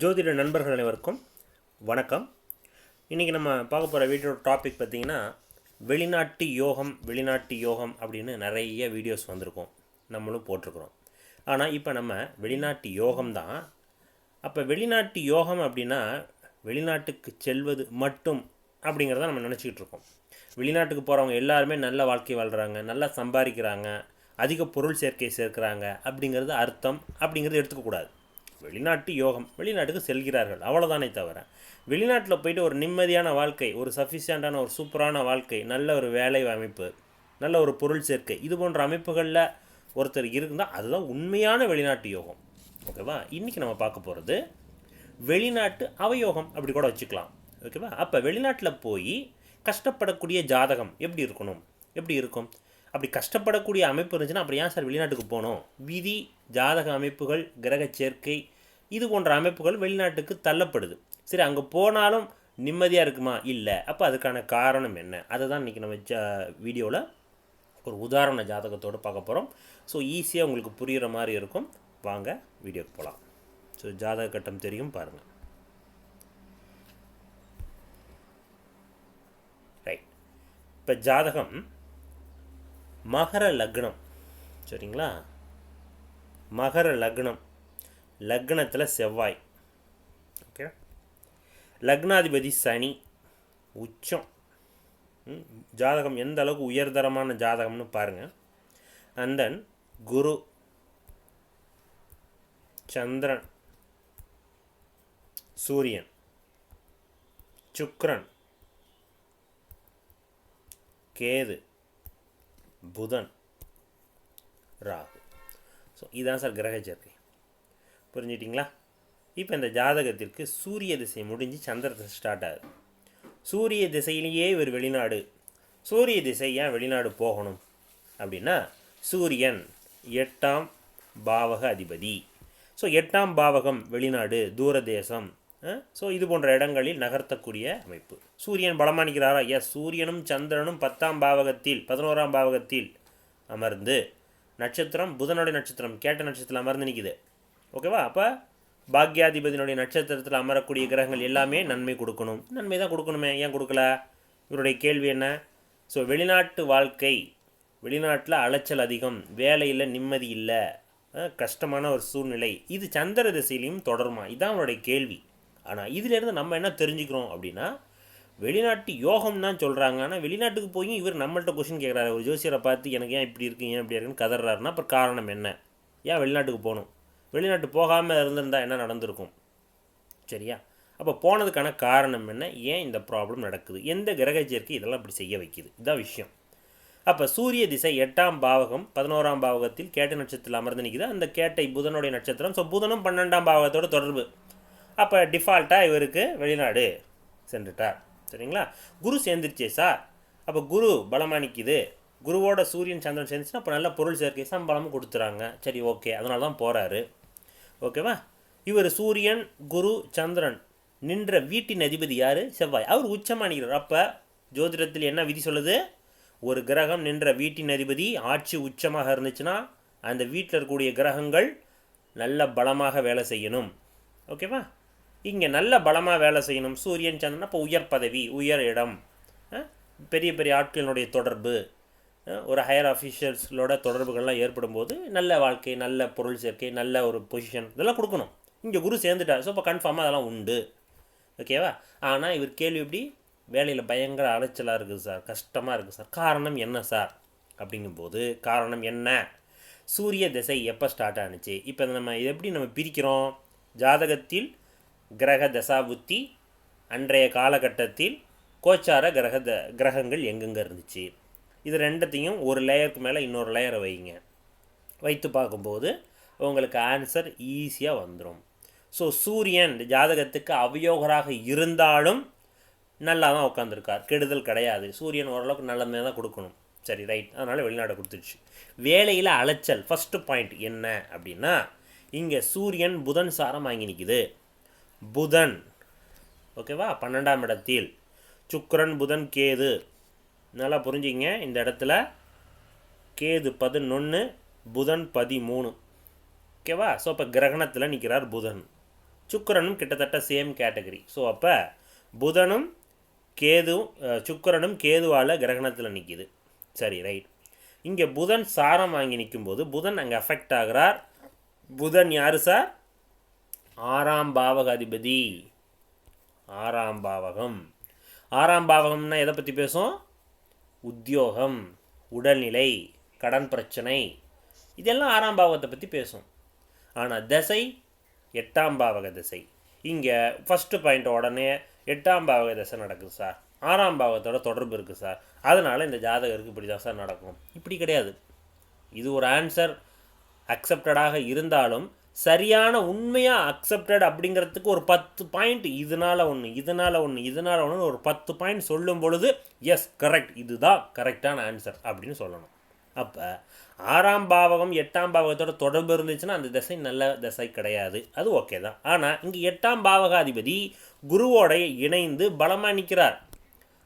ஜோதிட நண்பர்கள் அனைவருக்கும் வணக்கம். இன்றைக்கி நம்ம பார்க்க போகிற வீடியோ டாபிக் பார்த்திங்கன்னா வெளிநாட்டு யோகம் வெளிநாட்டு யோகம் அப்படின்னு நிறைய வீடியோஸ் வந்திருக்கும். நம்மளும் போட்டிருக்கிறோம். ஆனால் இப்போ நம்ம வெளிநாட்டு யோகம் தான். அப்போ வெளிநாட்டு யோகம் அப்படின்னா வெளிநாட்டுக்கு செல்வது மட்டும் அப்படிங்கிறத நம்ம நினச்சிக்கிட்டு இருக்கோம். வெளிநாட்டுக்கு போகிறவங்க எல்லாருமே நல்ல வாழ்க்கை வாழ்கிறாங்க நல்லா சம்பாதிக்கிறாங்க அதிக பொருள் சேர்க்கை சேர்க்குறாங்க அப்படிங்கிறது அர்த்தம் அப்படிங்கிறது எடுத்துக்கக்கூடாது வெளிநாட்டு யோகம் வெளிநாட்டுக்கு செல்கிறார்கள். அவ்வளோதானே தவிர வெளிநாட்டில் போயிட்டு ஒரு நிம்மதியான வாழ்க்கை ஒரு சஃபிஷியண்ட்டான ஒரு சூப்பரான வாழ்க்கை நல்ல ஒரு வேலை அமைப்பு நல்ல ஒரு பொருள் சேர்க்கை இது போன்ற அமைப்புகளில் ஒருத்தர் இருந்தால் அதுதான் உண்மையான வெளிநாட்டு யோகம். ஓகேவா இன்றைக்கி நம்ம பார்க்க போகிறது வெளிநாட்டு அவயோகம் அப்படி கூட வச்சுக்கலாம். ஓகேவா அப்போ வெளிநாட்டில் போய் கஷ்டப்படக்கூடிய ஜாதகம் எப்படி இருக்கணும்? எப்படி இருக்கும்? அப்படி கஷ்டப்படக்கூடிய அமைப்பு இருந்துச்சுன்னா அப்புறம் ஏன் சார் வெளிநாட்டுக்கு போகணும்? விதி ஜாதக அமைப்புகள் கிரக சேர்க்கை இது போன்ற அமைப்புகள் வெளிநாட்டுக்கு தள்ளப்படுது. சரி அங்கே போனாலும் நிம்மதியாக இருக்குமா? இல்லை. அப்போ அதுக்கான காரணம் என்ன? அதை தான் இன்றைக்கி நம்ம ஜா வீடியோவில் ஒரு உதாரண ஜாதகத்தோடு பார்க்க போகிறோம் ஸோ ஈஸியாக உங்களுக்கு புரிகிற மாதிரி இருக்கும். வாங்க வீடியோக்கு போகலாம் ஸோ ஜாதக கட்டம் தெரியும் பாருங்கள் ரைட் இப்போ ஜாதகம் மகர லக்னம். சரிங்களா? மகர லக்னம். லக்னத்தில் செவ்வாய். ஓகே லக்னாதிபதி சனி உச்சம். ம், ஜாதகம் எந்த அளவுக்கு உயர்தரமான ஜாதகம்னு பாருங்கள் அண்ட் தென் குரு சந்திரன் சூரியன் சுக்ரன் கேது புதன் ராகு. ஸோ இதுதான் சார் கிரக சேர்க்கை. புரிஞ்சிட்டிங்களா இப்போ இந்த ஜாதகத்திற்கு சூரிய திசை முடிஞ்சு சந்திர திசை ஸ்டார்ட் ஆகுது. சூரிய திசையிலேயே ஒரு வெளிநாடு. சூரிய திசை ஏன் வெளிநாடு போகணும்? அப்படின்னா சூரியன் எட்டாம் பாவக அதிபதி. ஸோ எட்டாம் பாவகம் வெளிநாடு தூரதேசம் ஸோ இது போன்ற இடங்களில் நகர்த்தக்கூடிய அமைப்பு. சூரியன் பலமானிக்கிறாரா எஸ் சூரியனும் சந்திரனும் பத்தாம் பாவகத்தில் பதினோராம் பாவகத்தில் அமர்ந்து நட்சத்திரம் புதனுடைய நட்சத்திரம் கேட்ட நட்சத்திரத்தில் அமர்ந்து நிற்குது ஓகேவா அப்போ பாக்யாதிபதியினுடைய நட்சத்திரத்தில் அமரக்கூடிய கிரகங்கள் எல்லாமே நன்மை கொடுக்கணும். நன்மை தான் கொடுக்கணுமே. ஏன் கொடுக்கல? இவருடைய கேள்வி என்ன? ஸோ வெளிநாட்டு வாழ்க்கை வெளிநாட்டில் அலைச்சல் அதிகம். வேலையில் நிம்மதி இல்லை. கஷ்டமான ஒரு சூழ்நிலை. இது சந்திர திசையிலையும் தொடருமா? இதுதான் அவருடைய கேள்வி. ஆனால் இதிலேருந்து நம்ம என்ன தெரிஞ்சுக்கிறோம் அப்படின்னா வெளிநாட்டு யோகம் தான் சொல்கிறாங்க ஆனால் வெளிநாட்டுக்கு போய் இவர் நம்மள்கிட்ட கொஷின் கேட்குறாரு ஒரு ஜோசியரை பார்த்து எனக்கு ஏன் இப்படி இருக்கு ஏன் இப்படி இருக்குன்னு கதறாருன்னா அப்புறம் காரணம் என்ன? ஏன் வெளிநாட்டுக்கு போகணும்? வெளிநாட்டு போகாமல் இருந்திருந்தால் என்ன நடந்திருக்கும்? சரியா? அப்போ போனதுக்கான காரணம் என்ன? ஏன் இந்த ப்ராப்ளம் நடக்குது? எந்த கிரக சேர்க்கை இதெல்லாம் இப்படி செய்ய வைக்குது? இதுதான் விஷயம். அப்போ சூரிய திசை எட்டாம் பாவகம் பதினோராம் பாவகத்தில் கேட்ட நட்சத்திரத்தில் அமர்ந்து நிற்குது அந்த கேட்டை புதனுடைய நட்சத்திரம். ஸோ புதனும் பன்னெண்டாம் பாவகத்தோட தொடர்பு. அப்போ டிஃபால்ட்டாக இவருக்கு வெளிநாடு சென்றுட்டார். சரிங்களா? குரு சேர்ந்துருச்சே சார். அப்போ குரு பலமாக நிற்கிது குருவோட சூரியன் சந்திரன் சேர்ந்துச்சுன்னா அப்போ நல்ல பொருள் சேர்க்கை சம்பளமும் கொடுத்துறாங்க. சரி ஓகே. அதனால தான் போகிறாரு ஓகேவா? இவர் சூரியன் குரு சந்திரன் நின்ற வீட்டின் அதிபதி யார்? செவ்வாய். அவர் உச்சமாக நிற்கிறார் அப்போ ஜோதிடத்தில் என்ன விதி சொல்லுது? ஒரு கிரகம் நின்ற வீட்டின் அதிபதி ஆட்சி உச்சமாக இருந்துச்சுன்னா அந்த வீட்டில் இருக்கக்கூடிய கிரகங்கள் நல்ல பலமாக வேலை செய்யணும். ஓகேவா? இங்கே நல்ல பலமாக வேலை செய்யணும். சூரியன் சந்திரன் அப்போ உயர் பதவி உயர் இடம். பெரிய பெரிய ஆட்களினுடைய தொடர்பு. ஒரு ஹையர் அஃபீஷியல்ஸோட தொடர்புகள்லாம் ஏற்படும் போது நல்ல வாழ்க்கை நல்ல பொருள் சேர்க்கை நல்ல ஒரு பொசிஷன் இதெல்லாம் கொடுக்கணும். இங்கே குரு சேர்ந்துட்டார். ஸோ இப்போ கன்ஃபார்மாக அதெல்லாம் உண்டு. ஓகேவா ஆனால் இவர் கேள்வி எப்படி? வேலையில் பயங்கர அலைச்சலாக இருக்குது சார். கஷ்டமாக இருக்குது சார். காரணம் என்ன சார்? அப்படிங்கும்போது காரணம் என்ன? சூரிய திசை எப்போ ஸ்டார்ட் ஆனுச்சு? இப்போ நம்ம இதை எப்படி நம்ம பிரிக்கிறோம்? ஜாதகத்தில் கிரக தசாபுத்தி அன்றைய காலகட்டத்தில் கோச்சார கிரக த கிரகங்கள் எங்கெங்கே இருந்துச்சு? இது ரெண்டத்தையும் ஒரு லேயருக்கு மேலே இன்னொரு லேயரை வைங்க. வைத்து பார்க்கும்போது உங்களுக்கு ஆன்சர் ஈஸியாக வந்துடும் ஸோ சூரியன் ஜாதகத்துக்கு அவயோகராக இருந்தாலும் நல்லா தான் உட்காந்துருக்கார் கெடுதல் கிடையாது. சூரியன் ஓரளவுக்கு நல்லமே தான் கொடுக்கணும். சரி ரைட் அதனால் வெளிநாடு கொடுத்துருச்சு. வேலையில் அலைச்சல் ஃபஸ்ட்டு பாயிண்ட் என்ன அப்படின்னா இங்கே சூரியன் புதன் சாரம் வாங்கி நிற்கிது புதன். ஓகேவா? பன்னெண்டாம் இடத்தில். சுக்கரன் புதன் கேது. நல்லா புரிஞ்சிக்கங்க இந்த இடத்துல கேது பதினொன்று புதன் பதிமூணு. ஓகேவா? ஸோ அப்போ கிரகணத்தில் நிற்கிறார் புதன். சுக்கிரனும் கிட்டத்தட்ட சேம் கேட்டகரி ஸோ அப்போ புதனும் கேதுவும் சுக்கரனும் கேதுவால் கிரகணத்தில் நிற்கிது சரி ரைட் இங்கே புதன் சாரம் வாங்கி நிற்கும்போது புதன் அங்கே அஃபெக்ட் ஆகிறார். புதன் யார் சார் ஆறாம் பாவக அதிபதி ஆறாம் பாவகம். ஆறாம் பாவகம்னா எதை பற்றி பேசும்? உத்தியோகம் உடல்நிலை கடன் பிரச்சனை. இதெல்லாம் ஆறாம் பாவகத்தை பற்றி பேசும். ஆனால் திசை எட்டாம் பாவக திசை. இங்கே ஃபஸ்ட்டு பாயிண்ட் உடனே எட்டாம் பாவக திசை நடக்குது சார் ஆறாம் பாவகத்தோட தொடர்பு இருக்குது சார் அதனால் இந்த ஜாதகருக்கு இப்படி தான் சார் நடக்கும். இப்படி கிடையாது. இது ஒரு ஆன்சர் அக்செப்டடாக இருந்தாலும் சரியான உண்மையாக அக்செப்டட் அப்படிங்கிறதுக்கு ஒரு பத்து பாயிண்ட் இதனால் ஒன்று இதனால் ஒன்று இதனால் ஒன்று ஒரு பத்து பாயிண்ட் சொல்லும் பொழுது எஸ் கரெக்ட் இதுதான் கரெக்டான ஆன்சர் அப்படின்னு சொல்லணும். அப்போ ஆறாம் பாவகம் எட்டாம் பாவகத்தோட தொடர்பு இருந்துச்சுன்னா அந்த திசை நல்ல திசை கிடையாது. அது ஓகே தான். ஆனால் இங்கே எட்டாம் பாவகாதிபதி குருவோட இணைந்து பலமாக நிற்கிறார்.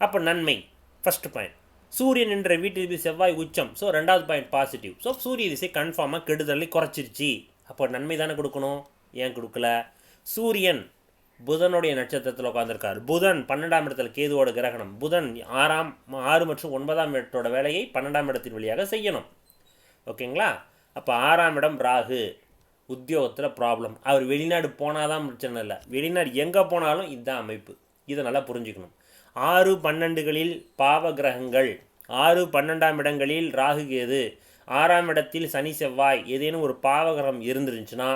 அப்போ நன்மை ஃபர்ஸ்ட் பாயிண்ட் சூரியன் என்ற வீட்டில் செவ்வாய் உச்சம். ஸோ ரெண்டாவது பாயிண்ட் பாசிட்டிவ் ஸோ சூரிய திசை கன்ஃபார்மாக கெடுதலை குறைச்சிருச்சு. அப்போ நன்மை தானே கொடுக்கணும்? ஏன் கொடுக்கல? சூரியன் புதனுடைய நட்சத்திரத்தில் உட்காந்துருக்கார் புதன் பன்னெண்டாம் இடத்தில் கேதுவோட கிரகணம். புதன் ஆறாம் ஆறு மற்றும் ஒன்பதாம் இடத்தோட வேலையை பன்னெண்டாம் இடத்தின் வழியாக செய்யணும். ஓகேங்களா? அப்போ ஆறாம் இடம் ராகு. உத்தியோகத்தில் ப்ராப்ளம் அவர் வெளிநாடு போனால் தான் பிரச்சனை இல்லை. வெளிநாடு எங்கே போனாலும் இதுதான் அமைப்பு. இதை நல்லா புரிஞ்சுக்கணும். ஆறு பன்னெண்டுகளில் பாவ கிரகங்கள். ஆறு பன்னெண்டாம் இடங்களில் ராகு கேது. ஆறாம் இடத்தில் சனி செவ்வாய் ஏதேனும் ஒரு பாவகரம் இருந்துருந்துச்சுன்னா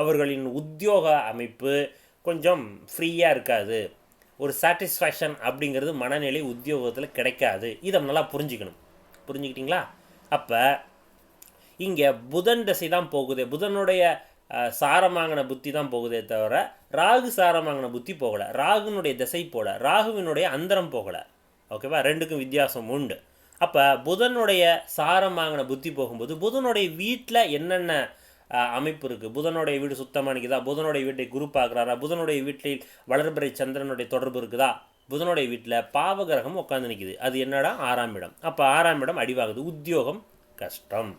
அவர்களின் உத்தியோக அமைப்பு கொஞ்சம் ஃப்ரீயாக இருக்காது. ஒரு சாட்டிஸ்ஃபேக்ஷன் அப்படிங்கிறது மனநிலை உத்தியோகத்தில் கிடைக்காது. இதை நல்லா புரிஞ்சுக்கணும். புரிஞ்சுக்கிட்டீங்களா? அப்போ இங்கே புதன் திசை தான் போகுது. புதனுடைய சாரமாங்கின புத்தி தான் போகுதே தவிர ராகு சாரமாங்கின புத்தி போகலை. ராகுனுடைய திசை போகல ராகுவினுடைய அந்தரம் போகலை. ஓகேவா? ரெண்டுக்கும் வித்தியாசம் உண்டு. அப்போ புதனுடைய சாரம் வாங்கின புத்தி போகும்போது புதனுடைய வீட்டில் என்னென்ன அமைப்பு இருக்குது புதனுடைய வீடு சுத்தமாக நிற்குதா புதனுடைய வீட்டை குரு பார்க்குறாரா? புதனுடைய வீட்டில் வளர்பிறை சந்திரனுடைய தொடர்பு இருக்குதா? புதனுடைய வீட்டில் பாவகிரகம் உட்காந்து நிற்குது அது என்னடா? ஆறாம் இடம். அப்போ ஆறாம் இடம் அடிவாகுது. உத்தியோகம் கஷ்டம்.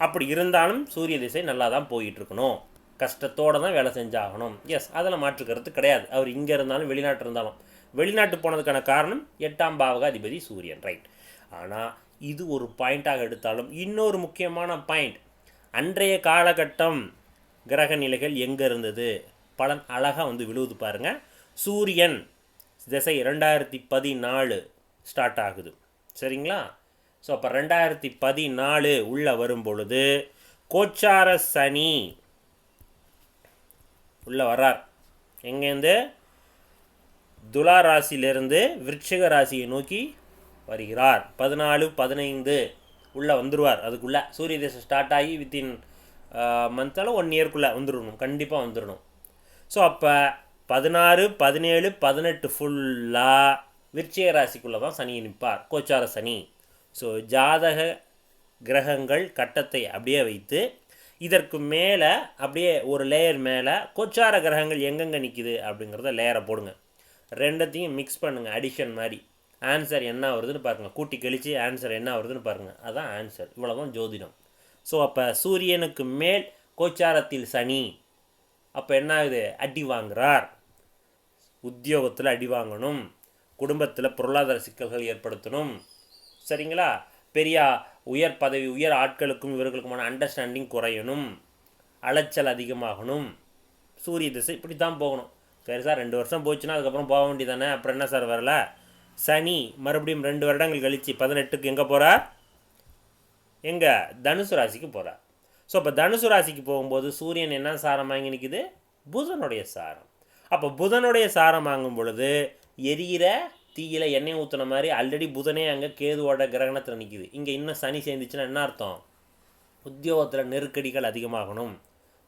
அப்படி இருந்தாலும் சூரிய திசை நல்லா தான் போயிட்டுருக்கணும். கஷ்டத்தோடு தான் வேலை செஞ்சாகணும். எஸ் அதில் மாற்றுக்கிறது கிடையாது. அவர் இங்கே இருந்தாலும் வெளிநாட்டு இருந்தாலும். வெளிநாட்டு போனதுக்கான காரணம் எட்டாம் பாவக அதிபதி சூரியன். ரைட் ஆனால் இது ஒரு பாயிண்ட்டாக எடுத்தாலும் இன்னொரு முக்கியமான பாயிண்ட். அன்றைய காலகட்டம் கிரக நிலைகள் எங்கே இருந்தது? பலன் அழகாக வந்து விழுவுது பாருங்கள் சூரியன் திசை ரெண்டாயிரத்தி பதினாலு ஸ்டார்ட் ஆகுது. சரிங்களா? ஸோ அப்போ ரெண்டாயிரத்தி பதினாலு உள்ளே வரும் பொழுது கோச்சார சனி உள்ளே வர்றார். எங்கேருந்து? துலா ராசியிலிருந்து விருட்சிக ராசியை நோக்கி வருகிறார். பதினாலு பதினைந்து உள்ளே வந்துடுவார் அதுக்குள்ளே சூரிய தேசம் ஸ்டார்ட் ஆகி வித்தின் மந்தால ஒன் இயர்க்குள்ளே வந்துடணும் கண்டிப்பாக வந்துடணும் ஸோ அப்போ பதினாறு பதினேழு பதினெட்டு ஃபுல்லாக விருச்சிக ராசிக்குள்ளே தான் சனி நிற்பார். கோச்சார சனி. ஸோ ஜாதக கிரகங்கள் கட்டத்தை அப்படியே வைத்து இதற்கு மேலே அப்படியே ஒரு லேயர் மேலே கோச்சார கிரகங்கள் எங்கெங்கே நிற்கிது அப்படிங்கிறத லேயரை போடுங்க. ரெண்டத்தையும் மிக்ஸ் பண்ணுங்கள் அடிஷன் மாதிரி. ஆன்சர் என்ன வருதுன்னு பாருங்கள் கூட்டி கழித்து ஆன்சர் என்ன வருதுன்னு பாருங்கள் அதான் ஆன்சர் இவ்வளோதான் ஜோதிடம். ஸோ அப்போ சூரியனுக்கு மேல் கோச்சாரத்தில் சனி. அப்போ என்ன ஆகுது? அடி வாங்குறார். உத்தியோகத்தில் அடி வாங்கணும். குடும்பத்தில் பொருளாதார சிக்கல்கள் ஏற்படுத்தணும். சரிங்களா? பெரிய உயர் பதவி உயர் ஆட்களுக்கும் இவர்களுக்குமான அண்டர்ஸ்டாண்டிங் குறையணும். அலைச்சல் அதிகமாகணும். சூரிய திசை இப்படி தான் போகணும். சரி சார் ரெண்டு வருஷம் போச்சுன்னா அதுக்கப்புறம் போக வேண்டியதானே அப்புறம் என்ன சார் வரல? சனி மறுபடியும் ரெண்டு வருடங்கள் கழித்து பதினெட்டுக்கு எங்கே போகிறார் எங்கே? தனுசு ராசிக்கு போகிறார் ஸோ அப்போ தனுசு ராசிக்கு போகும்போது சூரியன் என்ன சாரம் வாங்கி நிற்குது புதனுடைய சாரம். அப்போ புதனுடைய சாரம் வாங்கும் பொழுது எரியிற தீயில எண்ணெய் ஊற்றுன மாதிரி ஆல்ரெடி புதனே அங்கே கேதுவோட கிரகணத்தில் நிற்கிது இங்கே இன்னும் சனி சேர்ந்துச்சுன்னா என்ன அர்த்தம்? உத்தியோகத்தில் நெருக்கடிகள் அதிகமாகணும்.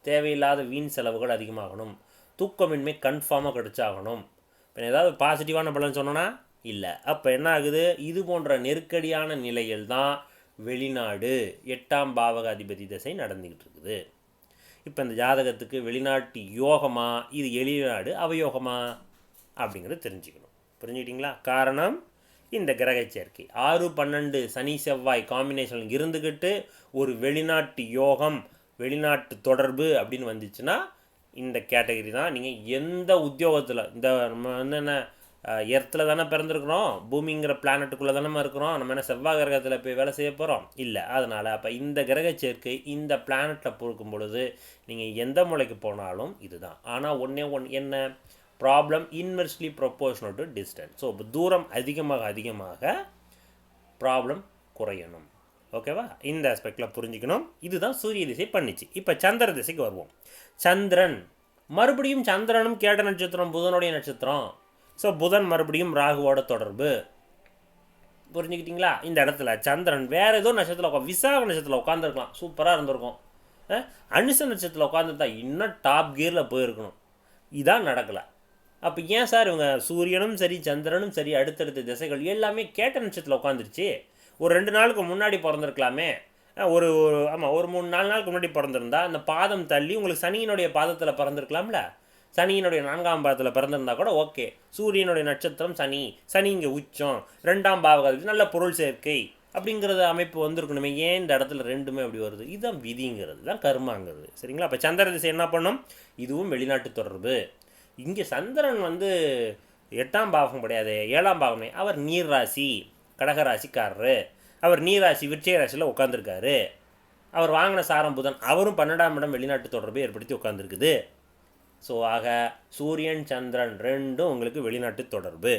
தேவையில்லாத வீண் செலவுகள் அதிகமாகணும். தூக்கமின்மை கன்ஃபார்மாக கிடைச்சாகணும். இப்போ ஏதாவது பாசிட்டிவான பலன் சொன்னோன்னா இல்லை. அப்போ என்ன ஆகுது இது போன்ற நெருக்கடியான நிலையில் தான் வெளிநாடு எட்டாம் பாவக அதிபதி திசை நடந்துக்கிட்டு இருக்குது இப்போ இந்த ஜாதகத்துக்கு வெளிநாட்டு யோகமா? இது வெளிநாடு அவயோகமா? அப்படிங்கிறத தெரிஞ்சுக்கணும். புரிஞ்சுக்கிட்டீங்களா? காரணம் இந்த கிரக சேர்க்கை. ஆறு பன்னெண்டு சனி செவ்வாய் காம்பினேஷன் இருந்துக்கிட்டு ஒரு வெளிநாட்டு யோகம் வெளிநாட்டு தொடர்பு அப்படின்னு வந்துச்சுன்னா இந்த கேட்டகரி தான். நீங்கள் எந்த உத்தியோகத்தில் இந்த நம்ம வந்து என்ன எர்த்தில் தானே பிறந்திருக்கிறோம். பூமிங்கிற பிளானட்டுக்குள்ளே தானே இருக்கிறோம். நம்ம என்ன செவ்வாய் கிரகத்தில் போய் வேலை செய்ய போகிறோம் இல்லை. அதனால் அப்போ இந்த கிரக சேர்க்கை இந்த பிளானட்டில் பொறுக்கும் பொழுது நீங்கள் எந்த மூலைக்கு போனாலும் இதுதான். ஆனால் ஒன்றே ஒன் என்ன? Problem inversely proportional to distance so தூரம் அதிகமாக அதிகமாக ப்ராப்ளம் குறையணும். ஓகேவா இந்த ஆஸ்பெக்டில் புரிஞ்சுக்கணும். இதுதான் சூரிய திசை பண்ணிச்சு. இப்போ சந்திர திசைக்கு வருவோம். சந்திரன். மறுபடியும் சந்திரனும் கேட்ட நட்சத்திரம் புதனுடைய நட்சத்திரம். ஸோ புதன் மறுபடியும் ராகுவோட தொடர்பு. புரிஞ்சுக்கிட்டீங்களா? இந்த இடத்துல சந்திரன் வேறு ஏதோ நட்சத்திரத்தில் உட்கா விசாக நட்சத்திரத்தில் உட்காந்துருக்கலாம் சூப்பராக இருந்திருக்கும். அஹ், அனுச நட்சத்திரத்தில் உட்காந்துருந்தா இன்னும் டாப் கியரில் போயிருக்கணும். இதான் நடக்கலை. அப்போ ஏன் சார் இவங்க சூரியனும் சரி சந்திரனும் சரி அடுத்தடுத்த திசைகள் எல்லாமே கேட்ட நட்சத்திரத்தில் உட்காந்துருச்சு ஒரு ரெண்டு நாளுக்கு முன்னாடி பிறந்திருக்கலாமே. ஒரு ஒரு ஆமாம் ஒரு மூணு நாலு நாளுக்கு முன்னாடி பிறந்திருந்தா அந்த பாதம் தள்ளி உங்களுக்கு சனியினுடைய பாதத்தில் பிறந்திருக்கலாம்ல? சனியினுடைய நான்காம் பாதத்தில் பிறந்திருந்தா கூட ஓகே சூரியனுடைய நட்சத்திரம் சனி. சனி இங்கே உச்சம். ரெண்டாம் பாவகத்துக்கு நல்ல பொருள் சேர்க்கை. அப்படிங்கிறது அமைப்பு வந்திருக்கணுமே. ஏன் இந்த இடத்துல ரெண்டுமே அப்படி வருது? இதுதான் விதிங்கிறது. தான் கர்மாங்கிறது. சரிங்களா? அப்போ சந்திர திசை என்ன பண்ணும்? இதுவும் வெளிநாட்டு தொடர்பு. இங்கே சந்திரன் வந்து எட்டாம் பாவம் கிடையாது. ஏழாம் பாவமே. அவர் நீர் ராசி கடக அவர் நீராசி ராசி ராசியில் உட்காந்துருக்காரு அவர் வாங்கின சாரம் புதன். அவரும் பன்னெண்டாம் இடம் வெளிநாட்டு தொடர்பை ஏற்படுத்தி உட்காந்துருக்குது ஸோ ஆக சூரியன் சந்திரன் ரெண்டும் உங்களுக்கு வெளிநாட்டு தொடர்பு.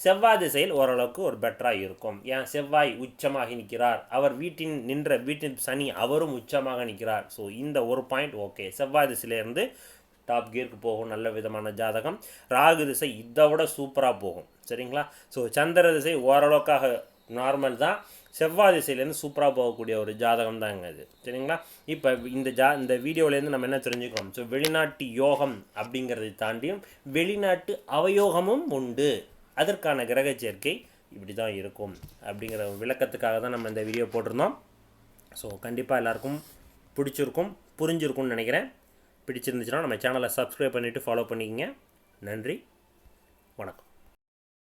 செவ்வாய் திசையில் ஓரளவுக்கு ஒரு பெட்டராக இருக்கும். ஏன்? செவ்வாய் உச்சமாக நிற்கிறார். அவர் வீட்டின் நின்ற வீட்டின் சனி அவரும் உச்சமாக நிற்கிறார். ஸோ இந்த ஒரு பாயிண்ட் ஓகே செவ்வாய் திசையிலேருந்து டாப் கியருக்கு போகும். நல்ல விதமான ஜாதகம். ராகு திசை இதை விட சூப்பராக போகும். சரிங்களா? ஸோ சந்திர திசை ஓரளவுக்காக நார்மல் தான். செவ்வாய் திசையிலேருந்து சூப்பராக போகக்கூடிய ஒரு ஜாதகம் தாங்க இது சரிங்களா? இப்போ இந்த ஜா இந்த வீடியோலேருந்து நம்ம என்ன தெரிஞ்சுக்கிறோம்? ஸோ வெளிநாட்டு யோகம் அப்படிங்கிறதை தாண்டியும் வெளிநாட்டு அவயோகமும் உண்டு. அதற்கான கிரக சேர்க்கை இப்படி தான் இருக்கும் அப்படிங்கிற விளக்கத்துக்காக தான் நம்ம இந்த வீடியோ போட்டிருந்தோம். ஸோ கண்டிப்பாக எல்லாருக்கும் பிடிச்சிருக்கும் புரிஞ்சிருக்கும்னு நினைக்கிறேன். பிடிச்சிருந்துச்சுன்னா நம்ம சேனலை சப்ஸ்கிரைப் பண்ணிவிட்டு ஃபாலோ பண்ணிக்கங்க. நன்றி. வணக்கம்.